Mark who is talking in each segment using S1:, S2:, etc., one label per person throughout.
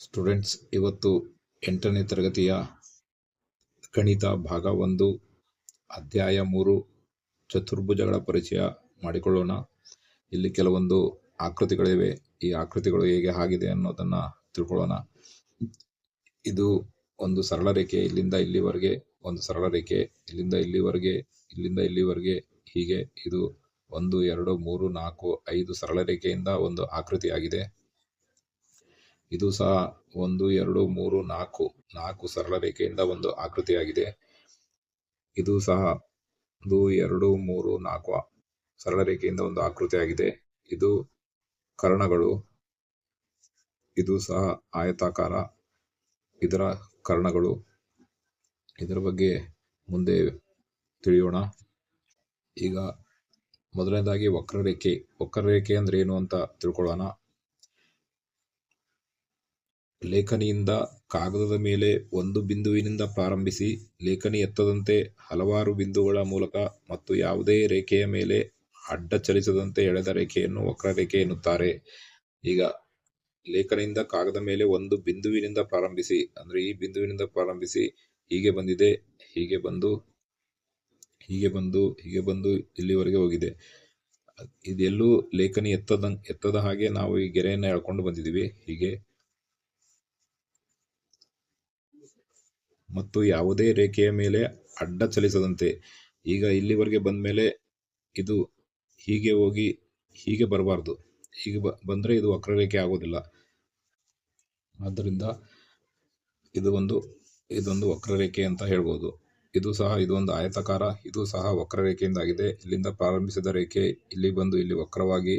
S1: Students ಇವತ್ತು ಎಂಟನೇ ತರಗತಿಯ ಗಣಿತ ಭಾಗ ಒಂದು, ಅಧ್ಯಾಯ ಮೂರು, ಚತುರ್ಭುಜಗಳ ಪರಿಚಯ ಮಾಡಿಕೊಳ್ಳೋಣ. ಇಲ್ಲಿ ಕೆಲವೊಂದು ಆಕೃತಿಗಳಿವೆ. ಈ ಆಕೃತಿಗಳು ಹೇಗೆ ಆಗಿದೆ ಅನ್ನೋದನ್ನು ತಿಳ್ಕೊಳ್ಳೋಣ. ಇದು ಒಂದು ಸರಳ ರೇಖೆ, ಇಲ್ಲಿಂದ ಇಲ್ಲಿವರೆಗೆ ಒಂದು ಸರಳ ರೇಖೆ, ಇಲ್ಲಿಂದ ಇಲ್ಲಿವರೆಗೆ ಇಲ್ಲಿಂದ ಇಲ್ಲಿವರೆಗೆ, ಹೀಗೆ ಇದು ಒಂದು, ಎರಡು, ಮೂರು, ನಾಲ್ಕು, ಐದು ಸರಳ ರೇಖೆಯಿಂದ ಒಂದು ಆಕೃತಿಯಾಗಿದೆ. ಇದು ಸಹ ಒಂದು, ಎರಡು, ಮೂರು, ನಾಲ್ಕು ನಾಲ್ಕು ಸರಳ ರೇಖೆಯಿಂದ ಒಂದು ಆಕೃತಿಯಾಗಿದೆ. ಇದು ಸಹ ಒಂದು, ಎರಡು, ಮೂರು, ನಾಲ್ಕು ಸರಳ ರೇಖೆಯಿಂದ ಒಂದು ಆಕೃತಿಯಾಗಿದೆ. ಇದು ಕರ್ಣಗಳು. ಇದು ಸಹ ಆಯತಾಕಾರ. ಇದರ ಕರ್ಣಗಳು. ಇದರ ಬಗ್ಗೆ ಮುಂದೆ ತಿಳಿಯೋಣ. ಈಗ ಮೊದಲನೇದಾಗಿ ವಕ್ರರೇಖೆ. ವಕ್ರರೇಖೆ ಅಂದ್ರೆ ಏನು ಅಂತ ತಿಳ್ಕೊಳ್ಳೋಣ. ಲೇಖನಿಯಿಂದ ಕಾಗದದ ಮೇಲೆ ಒಂದು ಬಿಂದುವಿನಿಂದ ಪ್ರಾರಂಭಿಸಿ ಲೇಖನಿ ಎತ್ತದಂತೆ ಹಲವಾರು ಬಿಂದುಗಳ ಮೂಲಕ ಮತ್ತು ಯಾವುದೇ ರೇಖೆಯ ಮೇಲೆ ಅಡ್ಡ ಚಲಿಸದಂತೆ ಎಳೆದ ರೇಖೆಯನ್ನು ವಕ್ರರೇಖೆ ಎನ್ನುತ್ತಾರೆ. ಈಗ ಲೇಖನಿಯಿಂದ ಕಾಗದ ಮೇಲೆ ಒಂದು ಬಿಂದುವಿನಿಂದ ಪ್ರಾರಂಭಿಸಿ, ಅಂದ್ರೆ ಈ ಬಿಂದುವಿನಿಂದ ಪ್ರಾರಂಭಿಸಿ, ಹೀಗೆ ಬಂದಿದೆ, ಹೀಗೆ ಬಂದು ಹೀಗೆ ಬಂದು ಹೀಗೆ ಬಂದು ಇಲ್ಲಿವರೆಗೆ ಹೋಗಿದೆ. ಇದೆಲ್ಲೂ ಲೇಖನಿ ಎತ್ತದ ಎತ್ತದ ಹಾಗೆ ನಾವು ಈ ಗೆರೆಯನ್ನು ಎಳ್ಕೊಂಡು ಬಂದಿದ್ದೀವಿ. ಹೀಗೆ ಮತ್ತು ಯಾವುದೇ ರೇಖೆಯ ಮೇಲೆ ಅಡ್ಡ ಚಲಿಸದಂತೆ. ಈಗ ಇಲ್ಲಿವರೆಗೆ ಬಂದ ಮೇಲೆ ಇದು ಹೀಗೆ ಹೋಗಿ ಹೀಗೆ ಬರಬಾರ್ದು. ಹೀಗೆ ಬ, ಬಂದರೆ ಇದು ವಕ್ರರೇಖೆ ಆಗೋದಿಲ್ಲ. ಆದ್ದರಿಂದ ಇದು ಒಂದು, ಇದೊಂದು ವಕ್ರರೇಖೆ ಅಂತ ಹೇಳ್ಬೋದು. ಇದು ಸಹ ಇದು ಒಂದು ಆಯತಾಕಾರ, ಇದು ಸಹ ವಕ್ರರೇಖೆಯಿಂದಾಗಿದೆ. ಇಲ್ಲಿಂದ ಪ್ರಾರಂಭಿಸಿದ ರೇಖೆ, ಇಲ್ಲಿ ಬಂದು ಇಲ್ಲಿ ವಕ್ರವಾಗಿ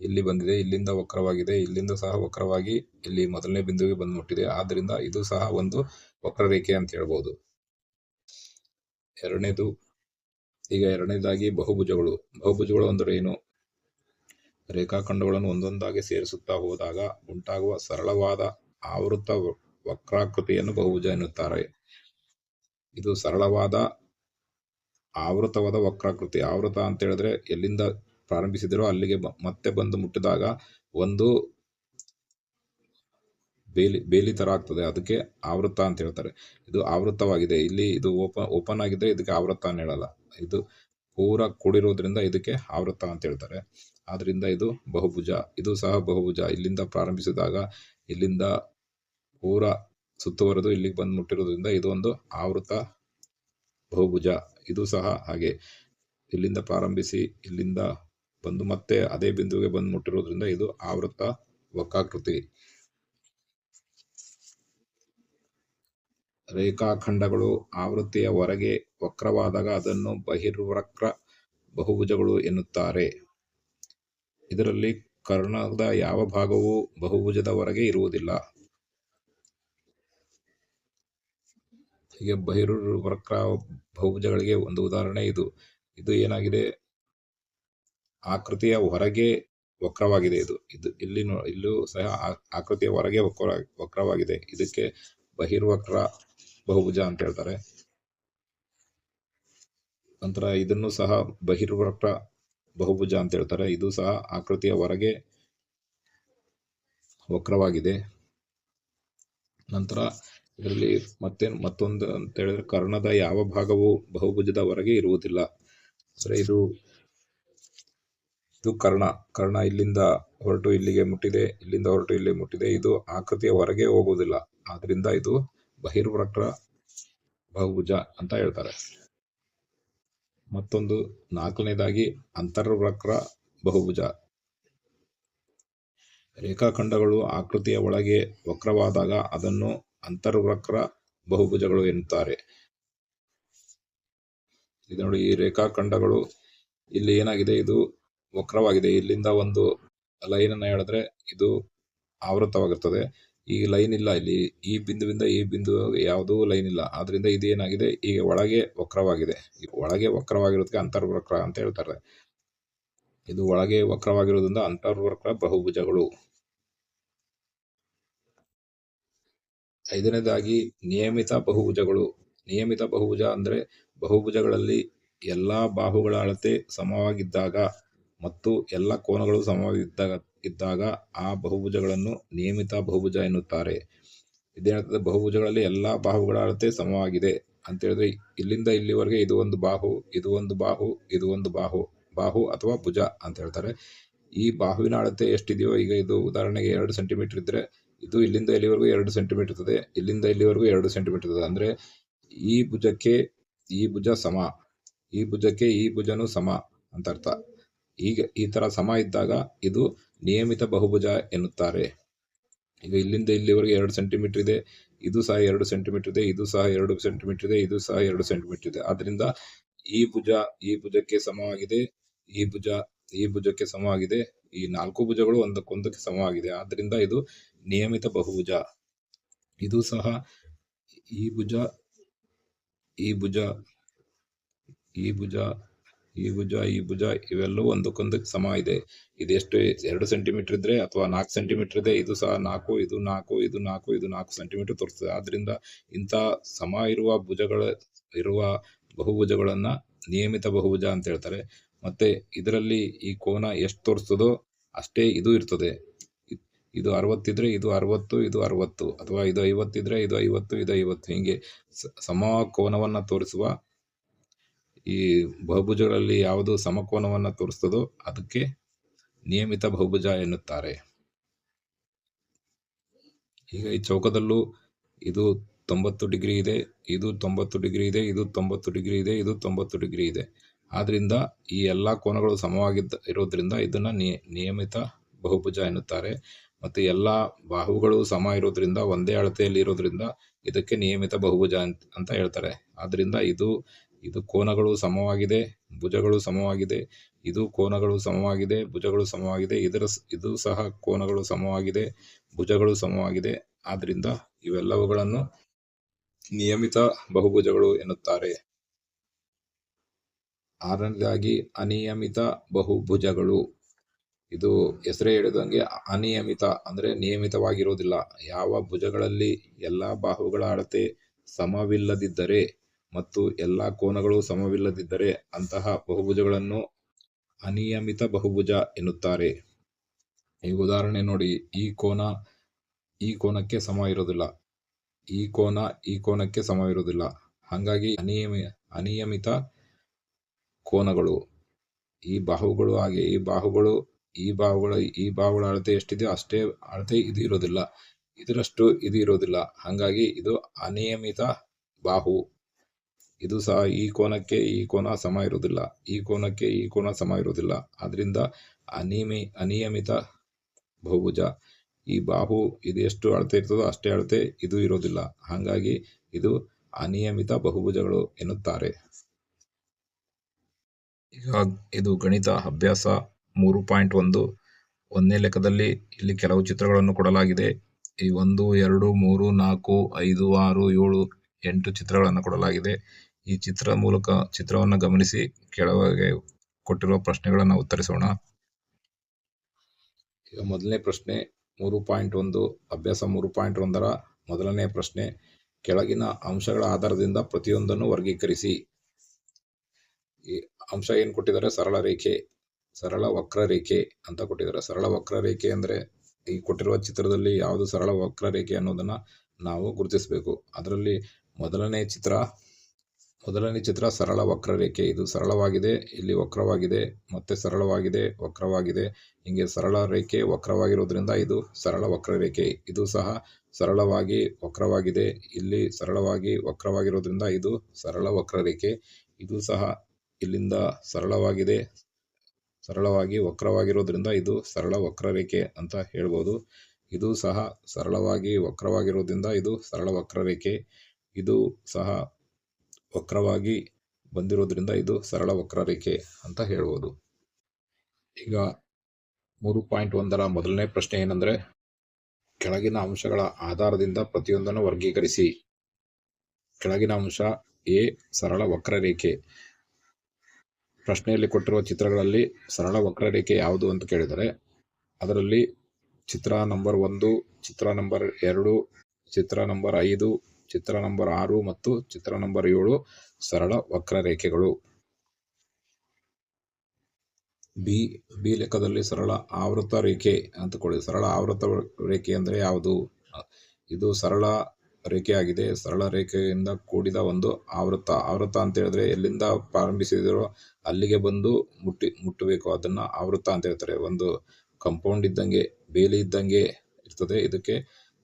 S1: ಇಲ್ಲಿ ಬಂದಿದೆ, ಇಲ್ಲಿಂದ ವಕ್ರವಾಗಿದೆ, ಇಲ್ಲಿಂದ ಸಹ ವಕ್ರವಾಗಿ ಇಲ್ಲಿ ಮೊದಲನೇ ಬಿಂದುವಿಗೆ ಬಂದು ಮುಟ್ಟಿದೆ ಆದ್ದರಿಂದ ಇದು ಸಹ ಒಂದು ವಕ್ರರೇಖೆ ಅಂತ ಹೇಳ್ಬೋದು. ಎರಡನೇದು, ಈಗ ಎರಡನೇದಾಗಿ ಬಹುಭುಜಗಳು. ಬಹುಭುಜಗಳು ಅಂದರೆ ಏನು? ರೇಖಾಖಂಡಗಳನ್ನು ಒಂದೊಂದಾಗಿ ಸೇರಿಸುತ್ತಾ ಹೋದಾಗ ಉಂಟಾಗುವ ಸರಳವಾದ ಆವೃತ ವಕ್ರಾಕೃತಿಯನ್ನು ಬಹುಭುಜ ಎನ್ನುತ್ತಾರೆ. ಇದು ಸರಳವಾದ ಆವೃತವಾದ ವಕ್ರಾಕೃತಿ. ಆವೃತ ಅಂತ ಹೇಳಿದ್ರೆ ಎಲ್ಲಿಂದ ಪ್ರಾರಂಭಿಸಿದರೋ ಅಲ್ಲಿಗೆ ಮತ್ತೆ ಬಂದು ಮುಟ್ಟಿದಾಗ ಒಂದು ಬೇಲಿ ಬೇಲಿ ತರ ಆಗ್ತದೆ. ಅದಕ್ಕೆ ಆವೃತ್ತ ಅಂತ ಹೇಳ್ತಾರೆ. ಇದು ಆವೃತ್ತವಾಗಿದೆ ಇಲ್ಲಿ ಇದು ಓಪನ್ ಓಪನ್ ಆಗಿದ್ರೆ ಇದಕ್ಕೆ ಆವೃತ್ತ ಅಂತ ಹೇಳಲ್ಲ. ಇದು ಪೂರ ಕೂಡಿರೋದ್ರಿಂದ ಇದಕ್ಕೆ ಆವೃತ್ತ ಅಂತ ಹೇಳ್ತಾರೆ. ಆದ್ರಿಂದ ಇದು ಬಹುಭುಜ, ಇದು ಸಹ ಬಹುಭುಜ. ಇಲ್ಲಿಂದ ಪ್ರಾರಂಭಿಸಿದಾಗ ಇಲ್ಲಿಂದ ಪೂರ ಸುತ್ತುವರೆದು ಇಲ್ಲಿಗೆ ಬಂದು ಮುಟ್ಟಿರೋದ್ರಿಂದ ಇದು ಒಂದು ಆವೃತ ಬಹುಭುಜ. ಇದು ಸಹ ಹಾಗೆ. ಇಲ್ಲಿಂದ ಪ್ರಾರಂಭಿಸಿ, ಇಲ್ಲಿಂದ ಬಂದು ಮತ್ತೆ ಅದೇ ಬಿಂದುವಿಗೆ ಬಂದು ಮುಟ್ಟಿರೋದ್ರಿಂದ ಇದು ಆವೃತ ವಕ್ರಾಕೃತಿ. ರೇಖಾಖಂಡಗಳು ಆವೃತ್ತಿಯ ಹೊರಗೆ ವಕ್ರವಾದಾಗ ಅದನ್ನು ಬಹಿರ್ವಕ್ರ ಬಹುಭುಜಗಳು ಎನ್ನುತ್ತಾರೆ. ಇದರಲ್ಲಿ ಕರ್ಣದ ಯಾವ ಭಾಗವೂ ಬಹುಭುಜದ ಹೊರಗೆ ಇರುವುದಿಲ್ಲ. ಹೀಗೆ ಬಹಿರ್ವಕ್ರ ಬಹುಭುಜಗಳಿಗೆ ಒಂದು ಉದಾಹರಣೆ ಇದು. ಇದು ಏನಾಗಿದೆ? ಆಕೃತಿಯ ಹೊರಗೆ ವಕ್ರವಾಗಿದೆ ಇದು. ಇದು ಇಲ್ಲಿ ಇಲ್ಲೂ ಸಹ ಆಕೃತಿಯ ಹೊರಗೆ ವಕ್ರ, ವಕ್ರವಾಗಿದೆ. ಇದಕ್ಕೆ ಬಹಿರ್ವಕ್ರ ಬಹುಭುಜ ಅಂತ ಹೇಳ್ತಾರೆ. ನಂತರ ಇದನ್ನು ಸಹ ಬಹಿರ್ವಕ್ರ ಬಹುಭುಜ ಅಂತ ಹೇಳ್ತಾರೆ. ಇದು ಸಹ ಆಕೃತಿಯ ಹೊರಗೆ ವಕ್ರವಾಗಿದೆ. ನಂತರ ಇದರಲ್ಲಿ ಮತ್ತೆ, ಮತ್ತೊಂದು ಅಂತ ಹೇಳಿದ್ರೆ ಕರ್ಣದ ಯಾವ ಭಾಗವು ಬಹುಭುಜದ ಹೊರಗೆ ಇರುವುದಿಲ್ಲ. ಅಂದ್ರೆ ಇದು ಇದು ಕರ್ಣ. ಕರ್ಣ ಇಲ್ಲಿಂದ ಹೊರಟು ಇಲ್ಲಿಗೆ ಮುಟ್ಟಿದೆ, ಇಲ್ಲಿಂದ ಹೊರಟು ಇಲ್ಲಿ ಮುಟ್ಟಿದೆ. ಇದು ಆಕೃತಿಯ ಹೊರಗೆ ಹೋಗುವುದಿಲ್ಲ. ಆದ್ರಿಂದ ಇದು ಬಹಿರ್ವಕ್ರ ಬಹುಭುಜ ಅಂತ ಹೇಳ್ತಾರೆ. ಮತ್ತೊಂದು, ನಾಲ್ಕನೇದಾಗಿ ಅಂತರ್ವಕ್ರ ಬಹುಭುಜ. ರೇಖಾಖಂಡಗಳು ಆಕೃತಿಯ ಒಳಗೆ ವಕ್ರವಾದಾಗ ಅದನ್ನು ಅಂತರ್ವಕ್ರ ಬಹುಭುಜಗಳು ಎನ್ನುತ್ತಾರೆ. ಇದು ನೋಡಿ, ಈ ರೇಖಾಖಂಡಗಳು ಇಲ್ಲಿ ಏನಾಗಿದೆ? ಇದು ವಕ್ರವಾಗಿದೆ. ಇಲ್ಲಿಂದ ಒಂದು ಲೈನ್ ಅನ್ನ ಹೇಳಿದ್ರೆ ಇದು ಆವೃತವಾಗಿರ್ತದೆ ಈ ಲೈನ್ ಇಲ್ಲ ಇಲ್ಲಿ. ಈ ಬಿಂದುವಿಂದ ಈ ಬಿಂದು ಯಾವುದೂ ಲೈನ್ ಇಲ್ಲ. ಆದ್ರಿಂದ ಇದು ಏನಾಗಿದೆ? ಈಗ ಒಳಗೆ ವಕ್ರವಾಗಿದೆ. ಒಳಗೆ ವಕ್ರವಾಗಿರೋದಕ್ಕೆ ಅಂತರ್ವಕ್ರ ಅಂತ ಹೇಳ್ತಾರೆ. ಇದು ಒಳಗೆ ವಕ್ರವಾಗಿರೋದ್ರಿಂದ ಅಂತರ್ವಕ್ರ ಬಹುಭುಜಗಳು. ಐದನೇದಾಗಿ ನಿಯಮಿತ ಬಹುಭುಜಗಳು. ನಿಯಮಿತ ಬಹುಭುಜ ಅಂದ್ರೆ ಬಹುಭುಜಗಳಲ್ಲಿ ಎಲ್ಲಾ ಬಾಹುಗಳ ಅಳತೆ ಸಮವಾಗಿದ್ದಾಗ ಮತ್ತು ಎಲ್ಲ ಕೋನಗಳು ಸಮವಾಗಿದ್ದಾಗ, ಇದ್ದಾಗ ಆ ಬಹುಭುಜಗಳನ್ನು ನಿಯಮಿತ ಬಹುಭುಜ ಎನ್ನುತ್ತಾರೆ. ಇದೇನಾಗ್ತದೆ ಬಹುಭುಜಗಳಲ್ಲಿ ಎಲ್ಲ ಬಾಹುಗಳ ಅಳತೆ ಸಮವಾಗಿದೆ. ಅಂತ ಹೇಳಿದ್ರೆ, ಇಲ್ಲಿಂದ ಇಲ್ಲಿವರೆಗೆ ಇದು ಒಂದು ಬಾಹು, ಇದು ಒಂದು ಬಾಹು, ಇದು ಒಂದು ಬಾಹು ಬಾಹು ಅಥವಾ ಭುಜ ಅಂತ ಹೇಳ್ತಾರೆ. ಈ ಬಾಹುವಿನ ಅಳತೆ ಎಷ್ಟಿದೆಯೋ, ಈಗ ಇದು ಉದಾಹರಣೆಗೆ ಎರಡು ಸೆಂಟಿಮೀಟರ್ ಇದ್ದರೆ ಇದು ಇಲ್ಲಿಂದ ಇಲ್ಲಿವರೆಗೂ ಎರಡು ಸೆಂಟಿಮೀಟರ್ ಇರ್ತದೆ, ಇಲ್ಲಿಂದ ಇಲ್ಲಿವರೆಗೂ ಎರಡು ಸೆಂಟಿಮೀಟರ್ ಇರ್ತದೆ. ಅಂದರೆ ಈ ಭುಜಕ್ಕೆ ಈ ಭುಜ ಸಮ, ಈ ಭುಜಕ್ಕೆ ಈ ಭುಜನೂ ಸಮ ಅಂತ ಅರ್ಥ. ಈಗ ಈ ತರ ಸಮ ಇದ್ದಾಗ ಇದು ನಿಯಮಿತ ಬಹುಭುಜ ಎನ್ನುತ್ತಾರೆ. ಈಗ ಇಲ್ಲಿಂದ ಇಲ್ಲಿವರೆಗೆ ಎರಡು ಸೆಂಟಿಮೀಟರ್ ಇದೆ, ಇದು ಸಹ ಎರಡು ಸೆಂಟಿಮೀಟರ್ ಇದೆ, ಇದು ಸಹ ಎರಡು ಸೆಂಟಿಮೀಟರ್ ಇದೆ, ಇದು ಸಹ ಎರಡು ಸೆಂಟಿಮೀಟರ್ ಇದೆ. ಆದ್ದರಿಂದ ಈ ಭುಜ ಈ ಭುಜಕ್ಕೆ ಸಮವಾಗಿದೆ, ಈ ಭುಜ ಈ ಭುಜಕ್ಕೆ ಸಮವಾಗಿದೆ, ಈ ನಾಲ್ಕು ಭುಜಗಳು ಒಂದಕ್ಕೊಂದಕ್ಕೆ ಸಮವಾಗಿದೆ. ಆದ್ದರಿಂದ ಇದು ನಿಯಮಿತ ಬಹುಭುಜ. ಇದು ಸಹ ಈ ಭುಜ ಈ ಭುಜ ಈ ಭುಜ ಈ ಭುಜ ಈ ಭುಜ ಇವೆಲ್ಲವೂ ಒಂದಕ್ಕೊಂದಕ್ಕೆ ಸಮ ಇದೆ. ಇದೆಷ್ಟು? ಎರಡು ಸೆಂಟಿಮೀಟರ್ ಇದ್ರೆ ಅಥವಾ ನಾಲ್ಕು ಸೆಂಟಿಮೀಟರ್ ಇದೆ, ಇದು ಸಹ ನಾಲ್ಕು, ಇದು ನಾಲ್ಕು ಇದು ನಾಲ್ಕು ಇದು ನಾಲ್ಕು ಸೆಂಟಿಮೀಟರ್ ತೋರಿಸ್ತದೆ. ಆದ್ರಿಂದ ಇಂಥ ಸಮ ಇರುವ ಭುಜಗಳ, ಇರುವ ಬಹುಭುಜಗಳನ್ನ ನಿಯಮಿತ ಬಹುಭುಜ ಅಂತ ಹೇಳ್ತಾರೆ. ಮತ್ತೆ ಇದರಲ್ಲಿ ಈ ಕೋನ ಎಷ್ಟು ತೋರಿಸ್ತದೋ ಅಷ್ಟೇ ಇದು ಇರ್ತದೆ. ಇದು ಅರವತ್ತಿದ್ರೆ ಇದು ಅರವತ್ತು ಇದು ಅರವತ್ತು, ಅಥವಾ ಇದು ಐವತ್ತಿದ್ರೆ ಇದು ಐವತ್ತು ಇದು ಐವತ್ತು. ಹೀಗೆ ಸಮ ಕೋನವನ್ನ ತೋರಿಸುವ ಈ ಬಹುಭುಜಗಳಲ್ಲಿ ಯಾವುದು ಸಮಕೋನವನ್ನ ತೋರಿಸ್ತದೋ ಅದಕ್ಕೆ ನಿಯಮಿತ ಬಹುಭುಜ ಎನ್ನುತ್ತಾರೆ. ಈಗ ಈ ಚೌಕದಲ್ಲೂ ಇದು ತೊಂಬತ್ತು ಡಿಗ್ರಿ ಇದೆ, ಇದು ತೊಂಬತ್ತು ಡಿಗ್ರಿ ಇದೆ, ಇದು ತೊಂಬತ್ತು ಡಿಗ್ರಿ ಇದೆ, ಇದು ತೊಂಬತ್ತು ಡಿಗ್ರಿ ಇದೆ. ಆದ್ರಿಂದ ಈ ಎಲ್ಲ ಕೋನಗಳು ಸಮವಾಗಿದ್ದ ಇರೋದ್ರಿಂದ ಇದನ್ನ ನಿಯಮಿತ ಬಹುಭುಜ ಎನ್ನುತ್ತಾರೆ. ಮತ್ತು ಎಲ್ಲ ಬಾಹುಗಳು ಸಮ ಇರೋದ್ರಿಂದ ಒಂದೇ ಅಳತೆಯಲ್ಲಿ ಇರೋದ್ರಿಂದ ಇದಕ್ಕೆ ನಿಯಮಿತ ಬಹುಭುಜ ಅಂತ ಅಂತ ಹೇಳ್ತಾರೆ. ಆದ್ದರಿಂದ ಇದು ಇದು ಕೋನಗಳು ಸಮವಾಗಿದೆ, ಭುಜಗಳು ಸಮವಾಗಿದೆ, ಇದು ಕೋನಗಳು ಸಮವಾಗಿದೆ, ಭುಜಗಳು ಸಮವಾಗಿದೆ, ಇದರ ಇದು ಸಹ ಕೋನಗಳು ಸಮವಾಗಿದೆ, ಭುಜಗಳು ಸಮವಾಗಿದೆ. ಆದ್ದರಿಂದ ಇವೆಲ್ಲವುಗಳನ್ನು ನಿಯಮಿತ ಬಹುಭುಜಗಳು ಎನ್ನುತ್ತಾರೆ. ಆರನೇದಾಗಿ ಅನಿಯಮಿತ ಬಹುಭುಜಗಳು. ಇದು ಹೆಸರೇ ಹೇಳಿದಂಗೆ ಅನಿಯಮಿತ ಅಂದ್ರೆ ನಿಯಮಿತವಾಗಿರುವುದಿಲ್ಲ ಯಾವ ಭುಜಗಳಲ್ಲಿ ಎಲ್ಲ ಬಾಹುಗಳ ಅಳತೆ ಸಮವಿಲ್ಲದಿದ್ದರೆ ಮತ್ತು ಎಲ್ಲ ಕೋನಗಳು ಸಮವಿಲ್ಲದಿದ್ದರೆ ಅಂತಹ ಬಹುಭುಜಗಳನ್ನು ಅನಿಯಮಿತ ಬಹುಭುಜ ಎನ್ನುತ್ತಾರೆ. ಈ ಉದಾಹರಣೆ ನೋಡಿ, ಈ ಕೋನ ಈ ಕೋನಕ್ಕೆ ಸಮ ಇರೋದಿಲ್ಲ ಈ ಕೋನ ಈ ಕೋನಕ್ಕೆ ಸಮ ಇರೋದಿಲ್ಲ ಹಾಗಾಗಿ ಅನಿಯಮಿ ಅನಿಯಮಿತ ಕೋನಗಳು. ಈ ಬಾಹುಗಳು ಹಾಗೆ, ಈ ಬಾಹುಗಳು, ಈ ಬಾಹುಗಳ ಈ ಬಾಹುಗಳ ಅಳತೆ ಎಷ್ಟಿದೆಯೋ ಅಷ್ಟೇ ಅಳತೆ ಇದು ಇರೋದಿಲ್ಲ ಇದರಷ್ಟು ಇದು ಇರೋದಿಲ್ಲ ಹಾಗಾಗಿ ಇದು ಅನಿಯಮಿತ ಬಾಹು. ಇದು ಸಹ ಈ ಕೋನಕ್ಕೆ ಈ ಕೋನ ಸಮ ಇರುವುದಿಲ್ಲ. ಈ ಕೋನಕ್ಕೆ ಈ ಕೋನ ಸಮ ಇರುವುದಿಲ್ಲ. ಆದ್ದರಿಂದ ಅನಿಯಮಿ ಅನಿಯಮಿತ ಬಹುಭುಜ. ಈ ಬಾಹು ಇದು ಎಷ್ಟು ಅಳತೆ ಇರ್ತದೋ ಅಷ್ಟೇ ಅಳತೆ ಇದು ಇರೋದಿಲ್ಲ ಹಾಗಾಗಿ ಇದು ಅನಿಯಮಿತ ಬಹುಭುಜಗಳು ಎನ್ನುತ್ತಾರೆ. ಈಗ ಇದು ಗಣಿತ ಅಭ್ಯಾಸ ಮೂರು ಪಾಯಿಂಟ್ ಒಂದು. ಒಂದನೇ ಲೆಕ್ಕದಲ್ಲಿ ಇಲ್ಲಿ ಕೆಲವು ಚಿತ್ರಗಳನ್ನು ಕೊಡಲಾಗಿದೆ. ಈ ಒಂದು, ಎರಡು, ಮೂರು, ನಾಲ್ಕು, ಐದು, ಆರು, ಏಳು, ಎಂಟು ಚಿತ್ರಗಳನ್ನು ಕೊಡಲಾಗಿದೆ. ಈ ಚಿತ್ರ ಮೂಲಕ ಚಿತ್ರವನ್ನು ಗಮನಿಸಿ ಕೆಳಗೆ ಕೊಟ್ಟಿರುವ ಪ್ರಶ್ನೆಗಳನ್ನು ಉತ್ತರಿಸೋಣ. ಈಗ ಮೊದಲನೇ ಪ್ರಶ್ನೆ, ಮೂರು ಪಾಯಿಂಟ್ ಒಂದು, ಅಭ್ಯಾಸ ಮೂರು ಪಾಯಿಂಟ್ ಒಂದರ ಮೊದಲನೇ ಪ್ರಶ್ನೆ, ಕೆಳಗಿನ ಅಂಶಗಳ ಆಧಾರದಿಂದ ಪ್ರತಿಯೊಂದನ್ನು ವರ್ಗೀಕರಿಸಿ. ಈ ಅಂಶ ಏನು ಕೊಟ್ಟಿದ್ದಾರೆ? ಸರಳ ರೇಖೆ, ಸರಳ ವಕ್ರರೇಖೆ ಅಂತ ಕೊಟ್ಟಿದ್ದಾರೆ. ಸರಳ ವಕ್ರರೇಖೆ ಅಂದರೆ ಈ ಕೊಟ್ಟಿರುವ ಚಿತ್ರದಲ್ಲಿ ಯಾವುದು ಸರಳ ವಕ್ರರೇಖೆ ಅನ್ನೋದನ್ನ ನಾವು ಗುರುತಿಸಬೇಕು. ಅದರಲ್ಲಿ ಮೊದಲನೇ ಚಿತ್ರ ಮೊದಲನೇ ಚಿತ್ರ ಸರಳ ವಕ್ರರೇಖೆ. ಇದು ಸರಳವಾಗಿದೆ, ಇಲ್ಲಿ ವಕ್ರವಾಗಿದೆ, ಮತ್ತೆ ಸರಳವಾಗಿದೆ, ವಕ್ರವಾಗಿದೆ. ಹಿಂಗೆ ಸರಳ ರೇಖೆ ವಕ್ರವಾಗಿರೋದ್ರಿಂದ ಇದು ಸರಳ ವಕ್ರರೇಖೆ. ಇದು ಸಹ ಸರಳವಾಗಿ ವಕ್ರವಾಗಿದೆ, ಇಲ್ಲಿ ಸರಳವಾಗಿ ವಕ್ರವಾಗಿರೋದ್ರಿಂದ ಇದು ಸರಳ ವಕ್ರರೇಖೆ. ಇದು ಸಹ ಇಲ್ಲಿಂದ ಸರಳವಾಗಿದೆ, ಸರಳವಾಗಿ ವಕ್ರವಾಗಿರೋದ್ರಿಂದ ಇದು ಸರಳ ವಕ್ರರೇಖೆ ಅಂತ ಹೇಳ್ಬೋದು. ಇದು ಸಹ ಸರಳವಾಗಿ ವಕ್ರವಾಗಿರೋದ್ರಿಂದ ಇದು ಸರಳ ವಕ್ರರೇಖೆ. ಇದು ಸಹ ವಕ್ರವಾಗಿ ಬಂದಿರೋದ್ರಿಂದ ಇದು ಸರಳ ವಕ್ರರೇಖೆ ಅಂತ ಹೇಳ್ಬೋದು. ಈಗ ಮೂರು ಪಾಯಿಂಟ್ ಒಂದರ ಮೊದಲನೇ ಪ್ರಶ್ನೆ ಏನಂದರೆ, ಕೆಳಗಿನ ಅಂಶಗಳ ಆಧಾರದಿಂದ ಪ್ರತಿಯೊಂದನ್ನು ವರ್ಗೀಕರಿಸಿ. ಕೆಳಗಿನ ಅಂಶ ಎ, ಸರಳ ವಕ್ರರೇಖೆ. ಪ್ರಶ್ನೆಯಲ್ಲಿ ಕೊಟ್ಟಿರುವ ಚಿತ್ರಗಳಲ್ಲಿ ಸರಳ ವಕ್ರರೇಖೆ ಯಾವುದು ಅಂತ ಕೇಳಿದರೆ, ಅದರಲ್ಲಿ ಚಿತ್ರ ನಂಬರ್ ಒಂದು, ಚಿತ್ರ ನಂಬರ್ ಎರಡು, ಚಿತ್ರ ನಂಬರ್ ಐದು ಚಿತ್ರ ನಂಬರ್ ಆರು ಮತ್ತು ಚಿತ್ರ ನಂಬರ್ ಏಳು ಸರಳ ವಕ್ರರೇಖೆಗಳು. ಬಿ ಬಿ ಲೆಕ್ಕದಲ್ಲಿ ಸರಳ ಆವೃತ ರೇಖೆ ಅಂತ ಕೊಡಿ. ಸರಳ ಆವೃತ ರೇಖೆ ಅಂದರೆ ಯಾವುದು? ಇದು ಸರಳ ರೇಖೆಯಾಗಿದೆ. ಸರಳ ರೇಖೆಯಿಂದ ಕೂಡಿದ ಒಂದು ಆವೃತ. ಆವೃತ ಅಂತ ಹೇಳಿದ್ರೆ ಎಲ್ಲಿಂದ ಪ್ರಾರಂಭಿಸಿದರೋ ಅಲ್ಲಿಗೆ ಬಂದು ಮುಟ್ಟಿ, ಮುಟ್ಟಬೇಕು. ಅದನ್ನು ಆವೃತ ಅಂತ ಹೇಳ್ತಾರೆ. ಒಂದು ಕಂಪೌಂಡ್ ಇದ್ದಂಗೆ, ಬೇಲಿ ಇದ್ದಂಗೆ ಇರ್ತದೆ. ಇದಕ್ಕೆ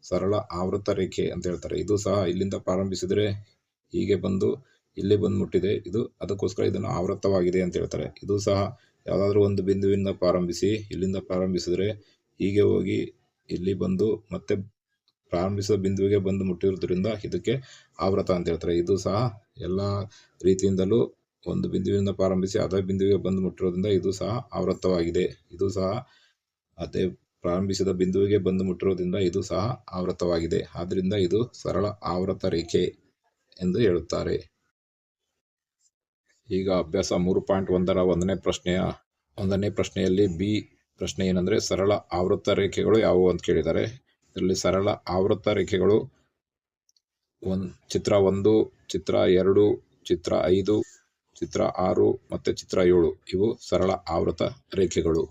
S1: ಸರಳ ಆವೃತ ರೇಖೆ ಅಂತ ಹೇಳ್ತಾರೆ. ಇದು ಸಹ ಇಲ್ಲಿಂದ ಪ್ರಾರಂಭಿಸಿದರೆ ಹೀಗೆ ಬಂದು ಇಲ್ಲಿ ಬಂದು ಮುಟ್ಟಿದೆ ಇದು ಅದಕ್ಕೋಸ್ಕರ ಇದನ್ನು ಆವೃತವಾಗಿದೆ ಅಂತ ಹೇಳ್ತಾರೆ. ಇದು ಸಹ ಯಾವುದಾದ್ರೂ ಒಂದು ಬಿಂದುವಿನಿಂದ ಪ್ರಾರಂಭಿಸಿ ಇಲ್ಲಿಂದ ಪ್ರಾರಂಭಿಸಿದರೆ ಹೀಗೆ ಹೋಗಿ ಇಲ್ಲಿ ಬಂದು ಮತ್ತೆ ಪ್ರಾರಂಭಿಸಿದ ಬಿಂದುವಿಗೆ ಬಂದು ಮುಟ್ಟಿರೋದ್ರಿಂದ ಇದಕ್ಕೆ ಆವೃತ ಅಂತ ಹೇಳ್ತಾರೆ. ಇದು ಸಹ ಎಲ್ಲ ರೀತಿಯಿಂದಲೂ ಒಂದು ಬಿಂದುವಿನಿಂದ ಪ್ರಾರಂಭಿಸಿ ಅದೇ ಬಿಂದುವಿಗೆ ಬಂದು ಮುಟ್ಟಿರೋದ್ರಿಂದ ಇದು ಸಹ ಆವೃತವಾಗಿದೆ. ಇದು ಸಹ ಅದೇ ಪ್ರಾರಂಭಿಸಿದ ಬಿಂದುವಿಗೆ ಬಂದು ಮುಟ್ಟಿರೋದ್ರಿಂದ ಇದು ಸಹ ಆವೃತವಾಗಿದೆ. ಆದ್ದರಿಂದ ಇದು ಸರಳ ಆವೃತ ರೇಖೆ ಎಂದು ಹೇಳುತ್ತಾರೆ. ಈಗ ಅಭ್ಯಾಸ ಮೂರು ಪಾಯಿಂಟ್ ಒಂದರ ಒಂದನೇ ಪ್ರಶ್ನೆಯ, ಒಂದನೇ ಪ್ರಶ್ನೆಯಲ್ಲಿ ಬಿ ಪ್ರಶ್ನೆ ಏನಂದರೆ ಸರಳ ಆವೃತ್ತ ರೇಖೆಗಳು ಯಾವುವು ಅಂತ ಕೇಳಿದ್ದಾರೆ ಇದರಲ್ಲಿ ಸರಳ ಆವೃತ್ತ ರೇಖೆಗಳು ಒನ್, ಚಿತ್ರ ಒಂದು, ಚಿತ್ರ ಎರಡು, ಚಿತ್ರ ಐದು, ಚಿತ್ರ ಆರು ಮತ್ತು ಚಿತ್ರ ಏಳು ಇವು ಸರಳ ಆವೃತ ರೇಖೆಗಳು.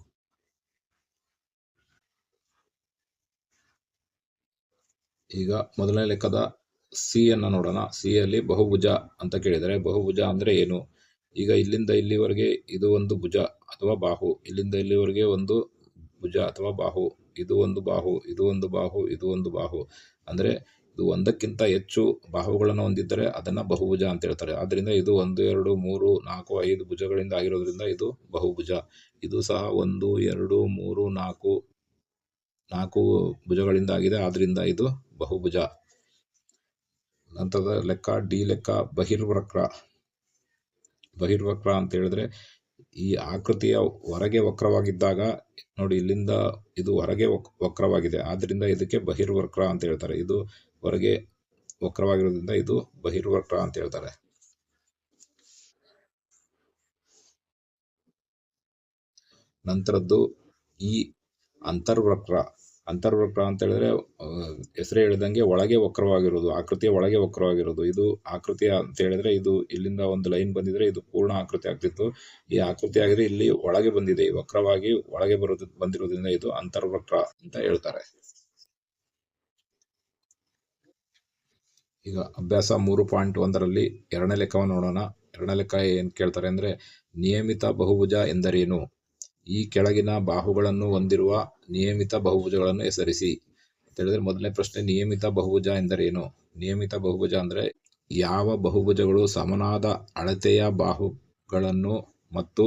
S1: ಈಗ ಮೊದಲನೇ ಲೆಕ್ಕದ ಸಿ ಅನ್ನು ನೋಡೋಣ. ಸಿ ಅಲ್ಲಿ ಬಹುಭುಜ ಅಂತ ಕೇಳಿದರೆ ಬಹುಭುಜ ಅಂದರೆ ಏನು? ಈಗ ಇಲ್ಲಿಂದ ಇಲ್ಲಿವರೆಗೆ ಇದು ಒಂದು ಭುಜ ಅಥವಾ ಬಾಹು. ಇಲ್ಲಿಂದ ಇಲ್ಲಿವರೆಗೆ ಒಂದು ಭುಜ ಅಥವಾ ಬಾಹು. ಇದು ಒಂದು ಬಾಹು, ಇದು ಒಂದು ಬಾಹು, ಇದು ಒಂದು ಬಾಹು. ಅಂದರೆ ಇದು ಒಂದಕ್ಕಿಂತ ಹೆಚ್ಚು ಬಾಹುಗಳನ್ನು ಹೊಂದಿದ್ದರೆ ಅದನ್ನು ಬಹುಭುಜ ಅಂತ ಹೇಳ್ತಾರೆ. ಆದ್ದರಿಂದ ಇದು ಒಂದು, ಎರಡು, ಮೂರು, ನಾಲ್ಕು, ಐದು ಭುಜಗಳಿಂದ ಆಗಿರೋದ್ರಿಂದ ಇದು ಬಹುಭುಜ. ಇದು ಸಹ ಒಂದು, ಎರಡು, ಮೂರು, ನಾಲ್ಕು ನಾಲ್ಕು ಭುಜಗಳಿಂದ ಆಗಿದೆ. ಆದ್ದರಿಂದ ಇದು ಬಹುಭುಜ. ನಂತರದ ಲೆಕ್ಕ ಡಿ ಲೆಕ್ಕ ಬಹಿರ್ವಕ್ರ. ಬಹಿರ್ವಕ್ರ ಅಂತ ಹೇಳಿದ್ರೆ ಈ ಆಕೃತಿಯ ಹೊರಗೆ ವಕ್ರವಾಗಿದ್ದಾಗ ನೋಡಿ ಇಲ್ಲಿಂದ ಇದು ಹೊರಗೆ ವಕ್ರವಾಗಿದೆ. ಆದ್ದರಿಂದ ಇದಕ್ಕೆ ಬಹಿರ್ವಕ್ರ ಅಂತ ಹೇಳ್ತಾರೆ. ಇದು ಹೊರಗೆ ವಕ್ರವಾಗಿರೋದ್ರಿಂದ ಇದು ಬಹಿರ್ವಕ್ರ ಅಂತ ಹೇಳ್ತಾರೆ. ನಂತರದ್ದು ಈ ಅಂತರ್ವಕ್ರ. ಅಂತರ್ವಕ್ರ ಅಂತ ಹೇಳಿದ್ರೆ ಹೆಸರೇ ಹೇಳಿದಂಗೆ ಒಳಗೆ ವಕ್ರವಾಗಿರೋದು, ಆಕೃತಿಯ ಒಳಗೆ ವಕ್ರವಾಗಿರೋದು. ಇದು ಆಕೃತಿಯ ಅಂತ ಹೇಳಿದ್ರೆ ಇದು ಇಲ್ಲಿಂದ ಒಂದು ಲೈನ್ ಬಂದಿದ್ರೆ ಇದು ಪೂರ್ಣ ಆಕೃತಿ ಆಗ್ತಿತ್ತು. ಈ ಆಕೃತಿ ಆಗಿದ್ರೆ ಇಲ್ಲಿ ಒಳಗೆ ಬಂದಿದೆ. ವಕ್ರವಾಗಿ ಒಳಗೆ ಬರೋದು, ಬಂದಿರೋದ್ರಿಂದ ಇದು ಅಂತರ್ವಕ್ರ ಅಂತ ಹೇಳ್ತಾರೆ. ಈಗ ಅಭ್ಯಾಸ ಮೂರು ಪಾಯಿಂಟ್ ಒಂದರಲ್ಲಿ ಎರಡನೇ ಲೆಕ್ಕವನ್ನು ನೋಡೋಣ. ಎರಡನೇ ಲೆಕ್ಕ ಏನು ಕೇಳ್ತಾರೆ ಅಂದರೆ, ನಿಯಮಿತ ಬಹುಭುಜ ಎಂದರೇನು? ಈ ಕೆಳಗಿನ ಬಾಹುಗಳನ್ನು ಹೊಂದಿರುವ ನಿಯಮಿತ ಬಹುಭುಜಗಳನ್ನು ಹೆಸರಿಸಿ. ಅಂತ ಹೇಳಿದ್ರೆ ಮೊದಲನೇ ಪ್ರಶ್ನೆ, ನಿಯಮಿತ ಬಹುಭುಜ ಎಂದರೇನು? ನಿಯಮಿತ ಬಹುಭುಜ ಅಂದರೆ ಯಾವ ಬಹುಭುಜಗಳು ಸಮನಾದ ಅಳತೆಯ ಬಾಹುಗಳನ್ನು ಮತ್ತು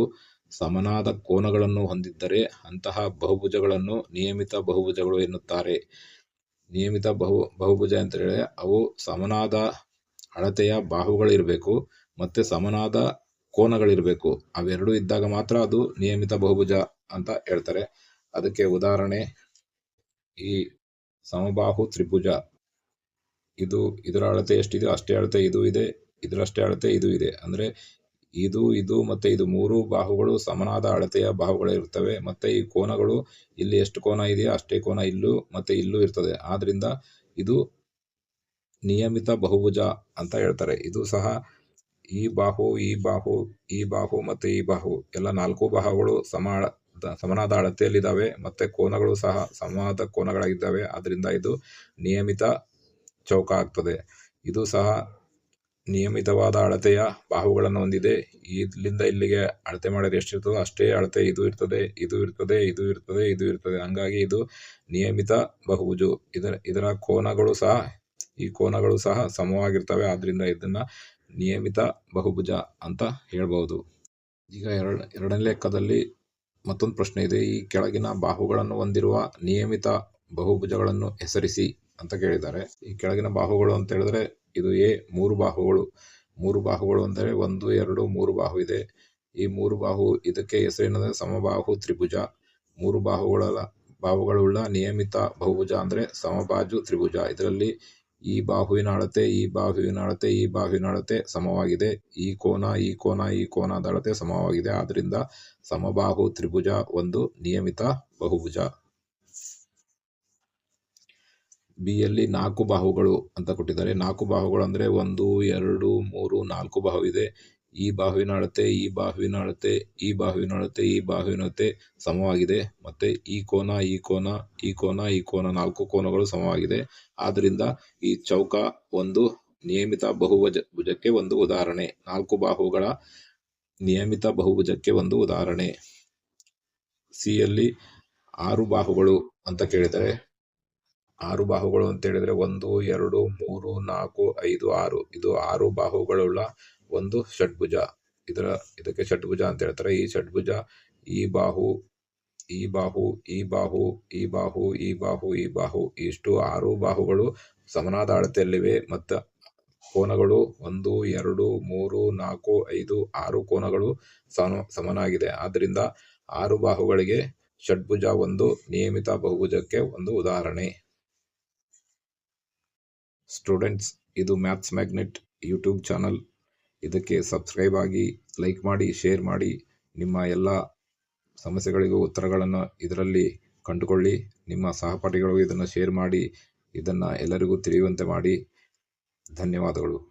S1: ಸಮನಾದ ಕೋನಗಳನ್ನು ಹೊಂದಿದ್ದರೆ ಅಂತಹ ಬಹುಭುಜಗಳನ್ನು ನಿಯಮಿತ ಬಹುಭುಜಗಳು ಎನ್ನುತ್ತಾರೆ. ನಿಯಮಿತ ಬಹು, ಬಹುಭುಜ ಅಂತ ಹೇಳಿದ್ರೆ ಅವು ಸಮನಾದ ಅಳತೆಯ ಬಾಹುಗಳಿರಬೇಕು, ಮತ್ತು ಸಮನಾದ ಕೋನಗಳಿರಬೇಕು. ಅವೆರಡೂ ಇದ್ದಾಗ ಮಾತ್ರ ಅದು ನಿಯಮಿತ ಬಹುಭುಜ ಅಂತ ಹೇಳ್ತಾರೆ. ಅದಕ್ಕೆ ಉದಾಹರಣೆ, ಈ ಸಮಬಾಹು ತ್ರಿಭುಜ. ಇದು ಇದರ ಅಳತೆ ಎಷ್ಟಿದೆಯೋ ಅಷ್ಟೇ ಅಳತೆ ಇದು ಇದೆ. ಇದರಷ್ಟೇ ಅಳತೆ ಇದು ಇದೆ. ಅಂದರೆ ಇದು ಇದು ಮತ್ತೆ ಇದು ಮೂರು ಬಾಹುಗಳು ಸಮನಾದ ಅಳತೆಯ ಬಾಹುಗಳು ಇರ್ತವೆ ಮತ್ತೆ ಈ ಕೋನಗಳು ಇಲ್ಲಿ ಎಷ್ಟು ಕೋನ ಇದೆಯೋ ಅಷ್ಟೇ ಕೋನ ಇಲ್ಲೂ ಮತ್ತೆ ಇಲ್ಲೂ ಇರ್ತದೆ. ಆದ್ರಿಂದ ಇದು ನಿಯಮಿತ ಬಹುಭುಜ ಅಂತ ಹೇಳ್ತಾರೆ. ಇದು ಸಹ ಈ ಬಾಹು ಈ ಬಾಹು ಈ ಬಾಹು ಮತ್ತು ಈ ಬಾಹು. ಎಲ್ಲ ನಾಲ್ಕು ಬಾಹುಗಳು ಸಮ ಸಮನಾದ ಅಳತೆಯಲ್ಲಿದ್ದಾವೆ ಮತ್ತು ಕೋನಗಳು ಸಹ ಸಮವಾದ ಕೋನಗಳಾಗಿದ್ದಾವೆ. ಅದರಿಂದ ಇದು ನಿಯಮಿತ ಚೌಕ ಆಗ್ತದೆ. ಇದು ಸಹ ನಿಯಮಿತವಾದ ಅಳತೆಯ ಬಾಹುಗಳನ್ನು ಹೊಂದಿದೆ. ಇಲ್ಲಿಂದ ಇಲ್ಲಿಗೆ ಅಳತೆ ಮಾಡಿದ್ರೆ ಎಷ್ಟಿರ್ತದೋ ಅಷ್ಟೇ ಅಳತೆ ಇದು ಇರ್ತದೆ ಇದು ಇರ್ತದೆ ಇದು ಇರ್ತದೆ ಇದು ಇರ್ತದೆ. ಹಂಗಾಗಿ ಇದು ನಿಯಮಿತ ಬಹುಭುಜು. ಇದರ ಇದರ ಕೋನಗಳು ಸಹ, ಈ ಕೋನಗಳು ಸಹ ಸಮವಾಗಿರ್ತವೆ. ಆದ್ದರಿಂದ ಇದನ್ನು ನಿಯಮಿತ ಬಹುಭುಜ ಅಂತ ಹೇಳ್ಬೋದು. ಈಗ ಎರಡು, ಎರಡನೇ ಲೆಕ್ಕದಲ್ಲಿ ಮತ್ತೊಂದು ಪ್ರಶ್ನೆ ಇದೆ. ಈ ಕೆಳಗಿನ ಬಾಹುಗಳನ್ನು ಹೊಂದಿರುವ ನಿಯಮಿತ ಬಹುಭುಜಗಳನ್ನು ಹೆಸರಿಸಿ ಅಂತ ಕೇಳಿದ್ದಾರೆ. ಈ ಕೆಳಗಿನ ಬಾಹುಗಳು ಅಂತ ಹೇಳಿದ್ರೆ ಇದು ಎ, ಮೂರು ಬಾಹುಗಳು. ಮೂರು ಬಾಹುಗಳು ಅಂದರೆ ಒಂದು, ಎರಡು, ಮೂರು ಬಾಹು ಇದೆ. ಈ ಮೂರು ಬಾಹು ಇದಕ್ಕೆ ಹೆಸರೇನಂದರೆ ಸಮಬಾಹು ತ್ರಿಭುಜ. ಮೂರು ಬಾಹುಗಳ ಬಾಹುಗಳುಳ್ಳ ನಿಯಮಿತ ಬಹುಭುಜ ಅಂದರೆ ಸಮಬಾಜು ತ್ರಿಭುಜ. ಇದರಲ್ಲಿ ಈ ಬಾಹುವಿನ ಅಳತೆ, ಈ ಬಾಹುವಿನ ಅಳತೆ, ಈ ಬಾಹುವಿನ ಅಳತೆ ಸಮವಾಗಿದೆ. ಈ ಕೋನ ಈ ಕೋನ, ಈ ಕೋನದ ಅಳತೆ ಸಮವಾಗಿದೆ. ಆದ್ದರಿಂದ ಸಮಬಾಹು ತ್ರಿಭುಜ ಒಂದು ನಿಯಮಿತ ಬಹುಭುಜ. ಬಿಯಲ್ಲಿ ನಾಲ್ಕು ಬಾಹುಗಳು ಅಂತ ಕೊಟ್ಟಿದ್ದಾರೆ. ನಾಲ್ಕು ಬಾಹುಗಳು ಅಂದರೆ ಒಂದು, ಎರಡು, ಮೂರು, ನಾಲ್ಕು ಬಾಹು ಇದೆ. ಈ ಬಾಹುವಿನ ಅಳತೆ ಈ ಬಾಹುವಿನ ಅಳತೆ ಈ ಬಾಹುವಿನ ಅಳತೆ ಈ ಬಾಹುವಿನ ಅಳತೆ ಸಮವಾಗಿದೆ. ಮತ್ತೆ ಈ ಕೋನ ಈ ಕೋನ ಈ ಕೋನ ಈ ಕೋನ ನಾಲ್ಕು ಕೋನಗಳು ಸಮವಾಗಿದೆ. ಆದ್ದರಿಂದ ಈ ಚೌಕ ಒಂದು ನಿಯಮಿತ ಬಹುಭುಜ ಭುಜಕ್ಕೆ ಒಂದು ಉದಾಹರಣೆ. ನಾಲ್ಕು ಬಾಹುಗಳ ನಿಯಮಿತ ಬಹುಭುಜಕ್ಕೆ ಒಂದು ಉದಾಹರಣೆ. ಸಿಯಲ್ಲಿ ಆರು ಬಾಹುಗಳು ಅಂತ ಕೇಳಿದರೆ, ಆರು ಬಾಹುಗಳು ಅಂತ ಹೇಳಿದ್ರೆ ಒಂದು, ಎರಡು, ಮೂರು, ನಾಲ್ಕು, ಐದು, ಆರು. ಇದು ಆರು ಬಾಹುಗಳುಳ್ಳ ಒಂದು ಷಡ್ಭುಜ. ಇದರ, ಇದಕ್ಕೆ ಷಡ್ಭುಜ ಅಂತ ಹೇಳ್ತಾರೆ. ಈ ಷಡ್ಭುಜ, ಈ ಬಾಹು ಈ ಬಾಹು ಈ ಬಾಹು ಈ ಬಾಹು ಈ ಬಾಹು ಈ ಬಾಹು. ಇಷ್ಟು ಆರು ಬಾಹುಗಳು ಸಮನಾದ ಅಳತೆಯಲ್ಲಿವೆ ಮತ್ತು ಕೋನಗಳು ಒಂದು, ಎರಡು, ಮೂರು, ನಾಲ್ಕು, ಐದು, ಆರು ಕೋನಗಳು ಸಮ ಸಮನಾಗಿದೆ. ಆದ್ದರಿಂದ ಆರು ಬಾಹುಗಳಿಗೆ ಷಡ್ಭುಜ ಒಂದು, ನಿಯಮಿತ ಬಹುಭುಜಕ್ಕೆ ಒಂದು ಉದಾಹರಣೆ. ಸ್ಟೂಡೆಂಟ್ಸ್ ಇದು ಮ್ಯಾಥ್ಸ್ ಮ್ಯಾಗ್ನೆಟ್ ಯೂಟ್ಯೂಬ್ ಚಾನಲ್ ಇದಕ್ಕೆ ಸಬ್ಸ್ಕ್ರೈಬ್ ಆಗಿ ಲೈಕ್ ಮಾಡಿ ಶೇರ್ ಮಾಡಿ, ನಿಮ್ಮ ಎಲ್ಲ ಸಮಸ್ಯೆಗಳಿಗೂ ಉತ್ತರಗಳನ್ನು ಇದರಲ್ಲಿ ಕಂಡುಕೊಳ್ಳಿ. ನಿಮ್ಮ ಸಹಪಾಠಿಗಳು ಇದನ್ನು ಶೇರ್ ಮಾಡಿ, ಇದನ್ನು ಎಲ್ಲರಿಗೂ ತಿಳಿಯುವಂತೆ ಮಾಡಿ. ಧನ್ಯವಾದಗಳು.